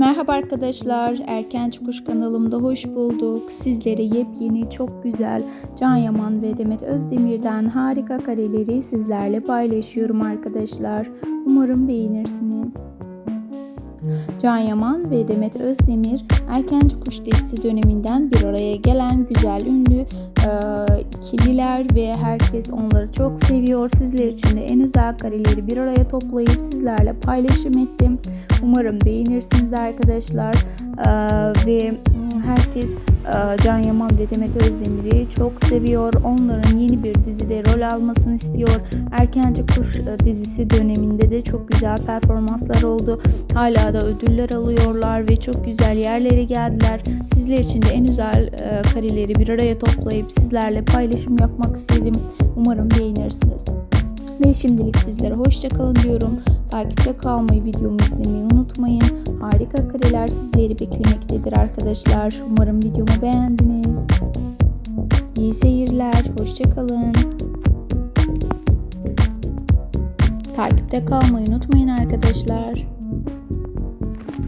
Merhaba arkadaşlar, Erken Çıkış kanalımda hoş bulduk. Sizlere yepyeni, çok güzel Can Yaman ve Demet Özdemir'den harika kareleri sizlerle paylaşıyorum arkadaşlar. Umarım beğenirsiniz. Can Yaman ve Demet Özdemir Erken Çıkış dizisi döneminden bir araya gelen güzel ünlü e, ikililer ve herkes onları çok seviyor. Sizler için de en özel kareleri bir araya toplayıp sizlerle paylaşım ettim. Umarım beğenirsiniz arkadaşlar. E, ve herkes e, Can Yaman ve Demet Özdemir'i çok seviyor. Onların yeni bir dizide almasını istiyor. Erkenci Kuş e, dizisi döneminde de çok güzel performanslar oldu. Hala da ödüller alıyorlar ve çok güzel yerlere geldiler. Sizler için de en özel e, kareleri bir araya toplayıp sizlerle paylaşım yapmak istedim. Umarım beğenirsiniz. Ve şimdilik sizlere hoşçakalın diyorum. Takipte kalmayı, videomu izlemeyi unutmayın. Harika kareler sizleri beklemektedir arkadaşlar. Umarım videomu beğendiniz. İyi seyirler, hoşçakalın. Takipte kalmayı unutmayın arkadaşlar.